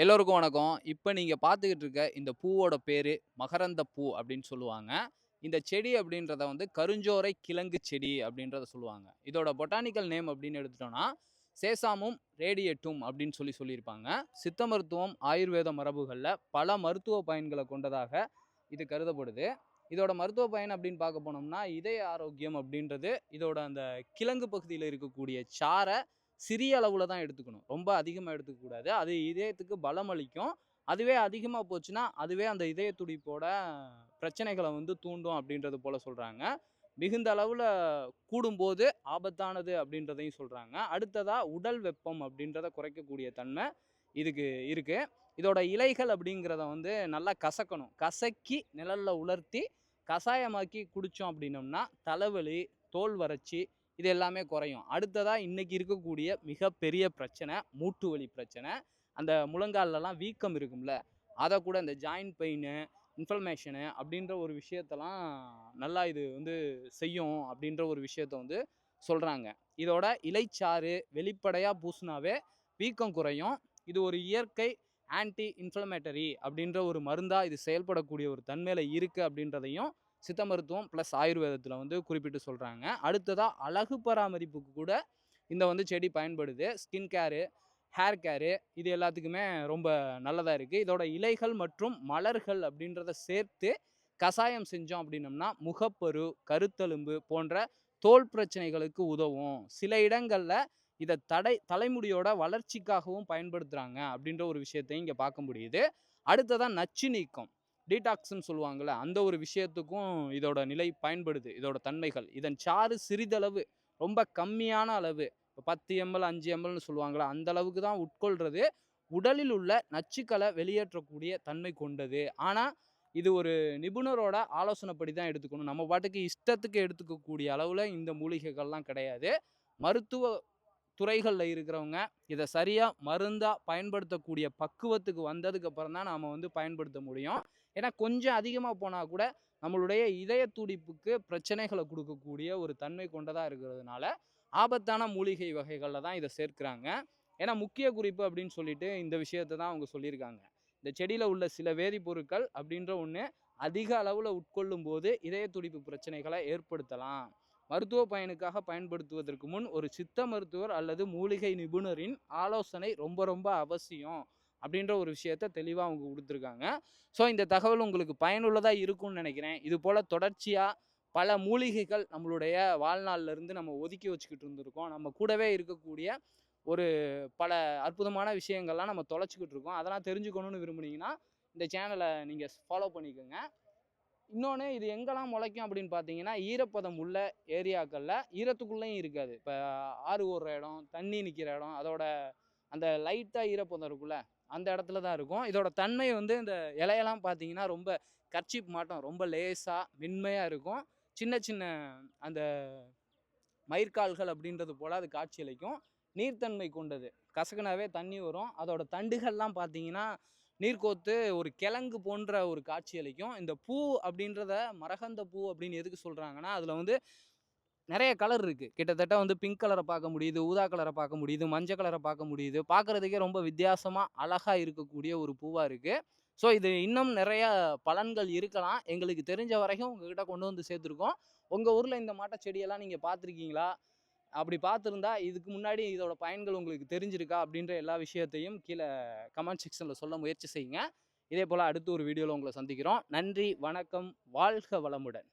எல்லோருக்கும் வணக்கம். இப்போ நீங்கள் பார்த்துக்கிட்டு இருக்க இந்த பூவோட பேர் மகரந்த பூ அப்படின்னு சொல்லுவாங்க. இந்த செடி அப்படின்றத வந்து கருஞ்சோரை கிழங்கு செடி அப்படின்றத சொல்லுவாங்க. இதோட பொட்டானிக்கல் நேம் அப்படின்னு எடுத்துட்டோம்னா சேசாமும் ரேடியேட்டும் அப்படின்னு சொல்லி சொல்லியிருப்பாங்க. சித்த மருத்துவம் ஆயுர்வேத மரபுகளில் பல மருத்துவ பயன்களை கொண்டதாக இது கருதப்படுது. இதோட மருத்துவ பயன் அப்படின்னு பார்க்க போனோம்னா இதய ஆரோக்கியம் அப்படின்றது இதோட அந்த கிழங்கு பகுதியில் இருக்கக்கூடிய சாரை சிறிய அளவில் தான் எடுத்துக்கணும். ரொம்ப அதிகமாக எடுத்துக்கக்கூடாது அது இதயத்துக்கு பலம் அளிக்கும். அதுவே அதிகமாக போச்சுன்னா அதுவே அந்த இதய துடிப்போட பிரச்சனைகளை வந்து தூண்டும் அப்படின்றது போல் சொல்கிறாங்க மிகுந்த அளவில் கூடும்போது ஆபத்தானது அப்படின்றதையும் சொல்கிறாங்க அடுத்ததாக உடல் வெப்பம் அப்படின்றத குறைக்கக்கூடிய தன்மை இதுக்கு இருக்குது இதோட இலைகள் அப்படிங்கிறத வந்து நல்லா கசக்கணும். கசக்கி நிழலில் உலர்த்தி கஷாயமாக்கி குடித்தோம் அப்படின்னம்னா தலைவலி தோல் வறட்சி இது எல்லாமே குறையும். அடுத்ததாக இன்றைக்கி இருக்கக்கூடிய மிகப்பெரிய பிரச்சனை மூட்டு வலி பிரச்சனை. அந்த முழங்கால்லலாம் வீக்கம் இருக்கும்ல. அதை கூட இந்த ஜாயின்ட் பெயின் இன்ஃபர்மேஷனு அப்படின்ற ஒரு விஷயத்தெல்லாம் நல்லா இது வந்து செய்யும் அப்படின்ற ஒரு விஷயத்த வந்து சொல்கிறாங்க இதோட இலைச்சாறு வெளிப்படையாக பூசினாவே வீக்கம் குறையும். இது ஒரு இயற்கை ஆன்டி இன்ஃப்ளமேட்டரி அப்படின்ற ஒரு மருந்தாக இது செயல்படக்கூடிய ஒரு தன்மையில் இருக்குது அப்படின்றதையும் சித்த மருத்துவம் ப்ளஸ் ஆயுர்வேதத்தில் வந்து குறிப்பிட்டு சொல்கிறாங்க அடுத்ததாக அழகு பராமரிப்புக்கு கூட இந்த வந்து செடி பயன்படுது. ஸ்கின் கேரு ஹேர் கேரு இது எல்லாத்துக்குமே ரொம்ப நல்லதாக இருக்குது இதோட இலைகள் மற்றும் மலர்கள் அப்படின்றத சேர்த்து கஷாயம் செஞ்சோம் அப்படின்னம்னா முகப்பரு கருத்தெலும்பு போன்ற தோல் பிரச்சனைகளுக்கு உதவும். சில இடங்களில் இதை தடை தலைமுடியோட வளர்ச்சிக்காகவும் பயன்படுத்துகிறாங்க அப்படின்ற ஒரு விஷயத்தையும் இங்கே பார்க்க முடியுது. அடுத்ததான் நச்சு நீக்கம். டீடாக்ஸ்ன்னு சொல்லுவாங்கள்ல அந்த ஒரு விஷயத்துக்கும் இதோட நிலை பயன்படுது இதோட தன்மைகள். இதன் சாறு சிறிதளவு ரொம்ப கம்மியான அளவு இப்போ பத்து எம்எல் அஞ்சு எம்எல்னு சொல்லுவாங்களா அந்த அளவுக்கு தான் உட்கொள்கிறது உடலில் உள்ள நச்சுக்களை வெளியேற்றக்கூடிய தன்மை கொண்டது. ஆனால் இது ஒரு நிபுணரோட ஆலோசனைப்படி தான் எடுத்துக்கணும். நம்ம பாட்டுக்கு இஷ்டத்துக்கு எடுத்துக்கக்கூடிய அளவில் இந்த மூலிகைகள்லாம் கிடையாது. மருத்துவ துறைகளில் இருக்கிறவங்க இதை சரியாக மருந்தாக பயன்படுத்தக்கூடிய பக்குவத்துக்கு வந்ததுக்கப்புறம் தான் நாம் வந்து பயன்படுத்த முடியும். ஏன்னா கொஞ்சம் அதிகமாக போனால் கூட நம்மளுடைய இதய துடிப்புக்கு பிரச்சனைகளை கொடுக்கக்கூடிய ஒரு தன்மை கொண்டதாக இருக்கிறதுனால ஆபத்தான மூலிகை வகைகளில் தான் இதை சேர்க்குறாங்க. ஏன்னா முக்கிய குறிப்பு அப்படின்னு சொல்லிட்டு இந்த விஷயத்தை தான் அவங்க சொல்லியிருக்காங்க. இந்த செடியில் உள்ள சில வேதிப்பொருட்கள் அப்படின்ற ஒன்று அதிக அளவில் உட்கொள்ளும் போது இதய துடிப்பு பிரச்சனைகளை ஏற்படுத்தலாம். மருத்துவ பயனுக்காக பயன்படுத்துவதற்கு முன் ஒரு சித்த மருத்துவர் அல்லது மூலிகை நிபுணரின் ஆலோசனை ரொம்ப ரொம்ப அவசியம். அப்படின்ற ஒரு விஷயத்த தெளிவாக அவங்க கொடுத்துருக்காங்க. ஸோ இந்த தகவல் உங்களுக்கு பயனுள்ளதாக இருக்கும்னு நினைக்கிறேன். இது போல் தொடர்ச்சியாக பல மூலிகைகள் நம்மளுடைய வாழ்நாள்லேருந்து நம்ம ஒதுக்கி வச்சுக்கிட்டு இருந்திருக்கோம். நம்ம கூடவே இருக்கக்கூடிய ஒரு பல அற்புதமான விஷயங்கள்லாம் நம்ம தொலைச்சிக்கிட்டு இருக்கோம். அதெல்லாம் தெரிஞ்சுக்கணும்னு விரும்புனீங்கன்னா இந்த சேனலை நீங்கள் ஃபாலோ பண்ணிக்கோங்க. இன்னொன்று இது எங்கெல்லாம் முளைக்கும் அப்படின்னு பார்த்தீங்கன்னா ஈரப்பதம் உள்ள ஏரியாக்களில் ஈரத்துக்குள்ளேயும் இருக்காது. இப்போ ஆறு ஓடுற இடம் தண்ணி நிற்கிற இடம் அதோட அந்த லைட்டாக ஈரப்பதம் இருக்குல்ல அந்த இடத்துல தான் இருக்கும். இதோட தன்மை வந்து இந்த இலையெல்லாம் பார்த்தீங்கன்னா ரொம்ப கர்ச்சிப் மாட்டம் ரொம்ப லேசாக மென்மையாக இருக்கும். சின்ன சின்ன அந்த மயிர்கால்கள் அப்படின்றது போல் அது காட்சியளிக்கும் நீர்த்தன்மை கொண்டது. கசகனாவே தண்ணி வரும். அதோட தண்டுகள்லாம் பார்த்தீங்கன்னா நீர்கோத்து ஒரு கிழங்கு போன்ற ஒரு காட்சி அளிக்கும். இந்த பூ அப்படின்றத மரகந்த பூ அப்படின்னு எதுக்கு சொல்கிறாங்கன்னா அதில் வந்து நிறைய கலர் இருக்குது கிட்டத்தட்ட வந்து பிங்க் கலரை பார்க்க முடியுது ஊதா கலரை பார்க்க முடியுது மஞ்சள் கலரை பார்க்க முடியுது. பார்க்குறதுக்கே ரொம்ப வித்தியாசமாக அழகாக இருக்கக்கூடிய ஒரு பூவாக இருக்குது ஸோ இது இன்னும் நிறைய பலன்கள் இருக்கலாம். எங்களுக்கு தெரிஞ்ச வரைக்கும் உங்ககிட்ட கொண்டு வந்து சேர்த்துருக்கோம். உங்கள் ஊரில் இந்த மாட்டை செடியெல்லாம் நீங்கள் பார்த்துருக்கீங்களா? அப்படி பார்த்துருந்தா இதுக்கு முன்னாடி இதோட பயன்கள் உங்களுக்கு தெரிஞ்சிருக்கா? அப்படின்ற எல்லா விஷயத்தையும் கீழே கமெண்ட் செக்ஷனில் சொல்ல முயற்சி செய்யுங்க. இதே போல் அடுத்த ஒரு வீடியோவில் உங்களை சந்திக்கிறோம். நன்றி வணக்கம் வாழ்க வளமுடன்.